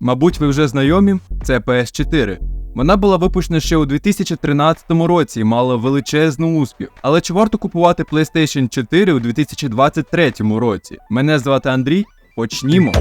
Мабуть, ви вже знайомі, це PS4. Вона була випущена ще у 2013 році і мала величезний успіх. Але чи варто купувати PlayStation 4 у 2023 році? Мене звати Андрій. Почнімо.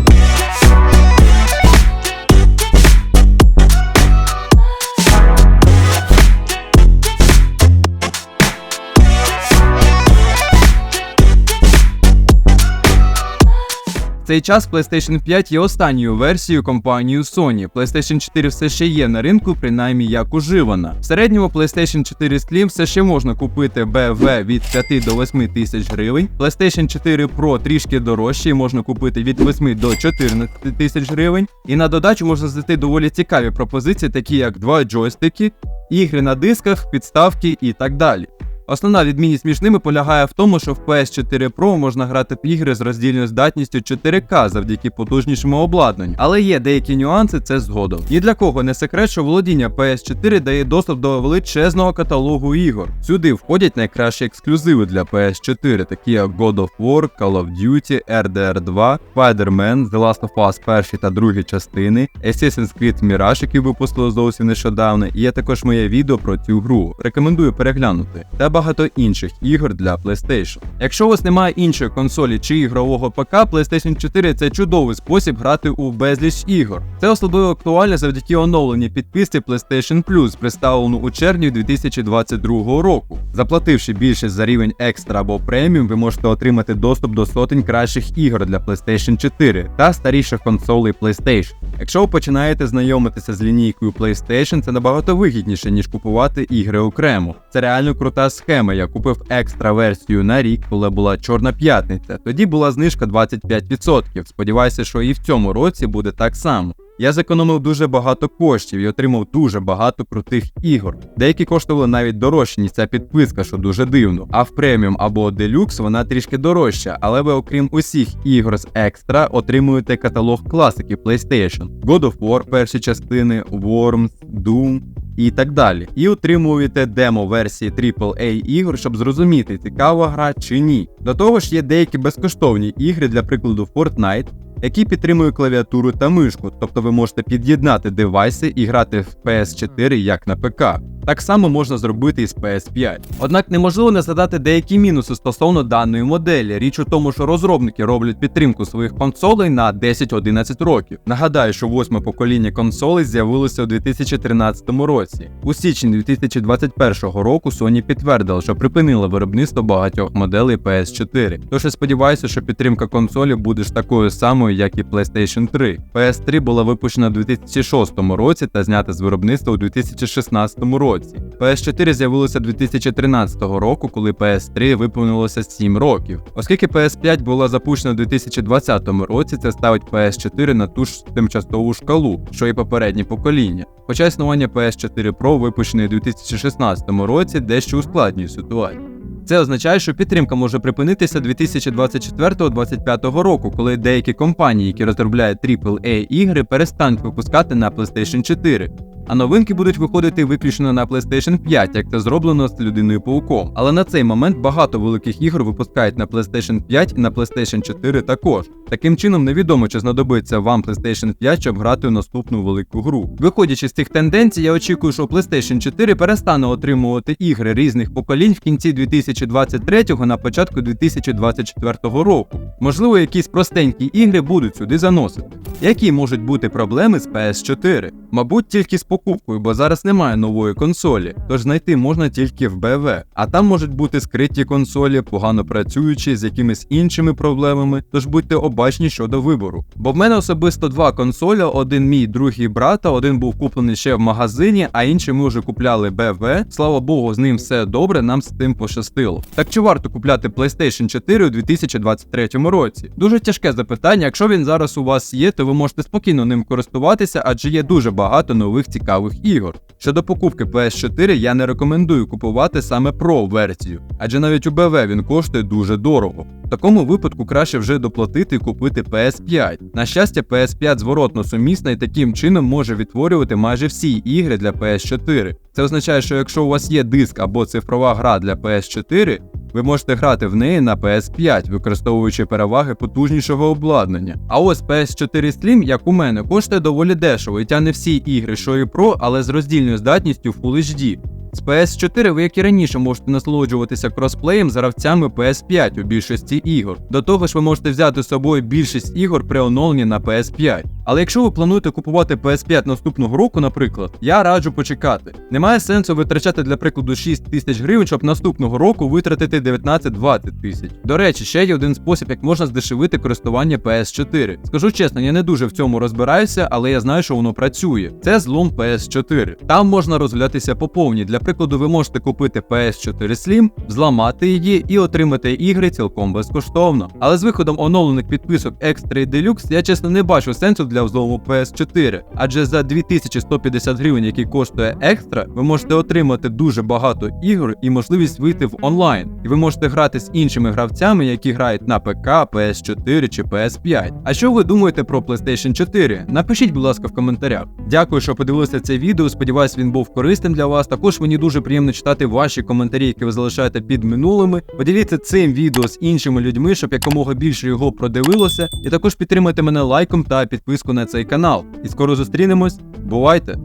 Цей час PlayStation 5 є останньою версією компанії Sony. PlayStation 4 все ще є на ринку, принаймні як уживана. В середньому PlayStation 4 Slim все ще можна купити BV від 5 до 8 тисяч гривень. PlayStation 4 Pro трішки дорожче і можна купити від 8 до 14 тисяч гривень. І на додачу можна знайти доволі цікаві пропозиції, такі як два джойстики, ігри на дисках, підставки і так далі. Основна відмінність між ними полягає в тому, що в PS4 Pro можна грати в ігри з роздільною здатністю 4К завдяки потужнішому обладнанню. Але є деякі нюанси, це згодом. Ні для кого не секрет, що володіння PS4 дає доступ до величезного каталогу ігор. Сюди входять найкращі ексклюзиви для PS4, такі як God of War, Call of Duty, RDR 2, Spider-Man, The Last of Us перші та другі частини, Assassin's Creed Mirage, який випустили зовсім нещодавно, і є також моє відео про цю гру. Рекомендую переглянути. Та багато інших ігор для PlayStation. Якщо у вас немає іншої консолі чи ігрового ПК, PlayStation 4 це чудовий спосіб грати у безліч ігор. Це особливо актуально завдяки оновленій підписці PlayStation Plus, представлену у червні 2022 року. Заплативши більше за рівень екстра або преміум, ви можете отримати доступ до сотень кращих ігор для PlayStation 4 та старіших консолей PlayStation. Якщо ви починаєте знайомитися з лінійкою PlayStation, це набагато вигідніше, ніж купувати ігри окремо. Це реально крута схема. Я купив екстра версію на рік, коли була Чорна п'ятниця. Тоді була знижка 25%. Сподіваюся, що і в цьому році буде так само. Я зекономив дуже багато коштів і отримав дуже багато крутих ігор. Деякі коштували навіть дорожче, ніж ця підписка, що дуже дивно. А в преміум або делюкс вона трішки дорожча, але ви, окрім усіх ігор з екстра, отримуєте каталог класики PlayStation, God of War перші частини, Worms, Doom. І так далі. І отримуєте демо-версії AAA ігор, щоб зрозуміти, цікава гра чи ні. До того ж, є деякі безкоштовні ігри, для прикладу Fortnite, які підтримують клавіатуру та мишку, тобто ви можете під'єднати девайси і грати в PS4 як на ПК. Так само можна зробити і з PS5. Однак неможливо не згадати деякі мінуси стосовно даної моделі. Річ у тому, що розробники роблять підтримку своїх консолей на 10-11 років. Нагадаю, що восьме покоління консолей з'явилося у 2013 році. У січні 2021 року Sony підтвердила, що припинила виробництво багатьох моделей PS4. Тож я сподіваюся, що підтримка консолі буде ж такою самою, як і PlayStation 3. PS3 була випущена у 2006 році та знята з виробництва у 2016 році. PS4 з'явилося 2013 року, коли PS3 виповнилося 7 років. Оскільки PS5 була запущена у 2020 році, це ставить PS4 на ту ж тимчасову шкалу, що і попереднє покоління. Хоча існування PS4 Pro випущений у 2016 році дещо ускладнює ситуацію. Це означає, що підтримка може припинитися 2024-2025 року, коли деякі компанії, які розробляють AAA ігри, перестануть випускати на PlayStation 4. А новинки будуть виходити виключно на PlayStation 5, як це зроблено з людиною пауком. Але на цей момент багато великих ігор випускають на PlayStation 5 і на PlayStation 4 також. Таким чином, невідомо, чи знадобиться вам PlayStation 5, щоб грати у наступну велику гру. Виходячи з цих тенденцій, я очікую, що PlayStation 4 перестане отримувати ігри різних поколінь в кінці 2023 на початку 2024 року. Можливо, якісь простенькі ігри будуть сюди заносити. Які можуть бути проблеми з PS4? Мабуть, тільки з покупкою, бо зараз немає нової консолі, тож знайти можна тільки в БВ. А там можуть бути скриті консолі, погано працюючі з якимись іншими проблемами, тож будьте обачні щодо вибору. Бо в мене особисто два консолі: один мій, другий брата, один був куплений ще в магазині, а інший ми вже купляли БВ. Слава Богу, з ним все добре, нам з тим пощастило. Так чи варто купляти PlayStation 4 у 2023 році? Дуже тяжке запитання. Якщо він зараз у вас є, то ви можете спокійно ним користуватися, адже є дуже багато нових цікавих ігор. Щодо покупки PS4, я не рекомендую купувати саме Pro версію, адже навіть у БВ він коштує дуже дорого. В такому випадку краще вже доплатити і купити PS5. На щастя, PS5 зворотно сумісна і таким чином може відтворювати майже всі ігри для PS4. Це означає, що якщо у вас є диск або цифрова гра для PS4, ви можете грати в неї на PS5, використовуючи переваги потужнішого обладнання. А ось PS4 Slim, як у мене, коштує доволі дешево і тягне всі ігри, що і Pro, але з роздільною здатністю Full HD. З PS4 ви, як і раніше, можете насолоджуватися кросплеєм з гравцями PS5 у більшості ігор. До того ж, ви можете взяти з собою більшість ігор при оновленні на PS5. Але якщо ви плануєте купувати PS5 наступного року, наприклад, я раджу почекати. Немає сенсу витрачати для прикладу 6 тисяч гривень, щоб наступного року витратити 19-20 тисяч. До речі, ще є один спосіб, як можна здешевити користування PS4. Скажу чесно, я не дуже в цьому розбираюся, але я знаю, що воно працює. Це злом PS4. Там можна розглядатися по повній. Для прикладу, ви можете купити PS4 Slim, взламати її і отримати ігри цілком безкоштовно. Але з виходом оновлених підписок Extra і Deluxe я чесно не бачу сенсу для взлому PS4, адже за 2150 гривень, які коштує екстра, ви можете отримати дуже багато ігор і можливість вийти в онлайн. І ви можете грати з іншими гравцями, які грають на ПК, PS4 чи PS5. А що ви думаєте про PlayStation 4? Напишіть, будь ласка, в коментарях. Дякую, що подивилися це відео. Сподіваюсь, він був корисним для вас. Також мені дуже приємно читати ваші коментарі, які ви залишаєте під минулими. Поділіться цим відео з іншими людьми, щоб якомога більше його продивилося. І також підтримайте мене лайком та підписку на цей канал. І скоро зустрінемось. Бувайте!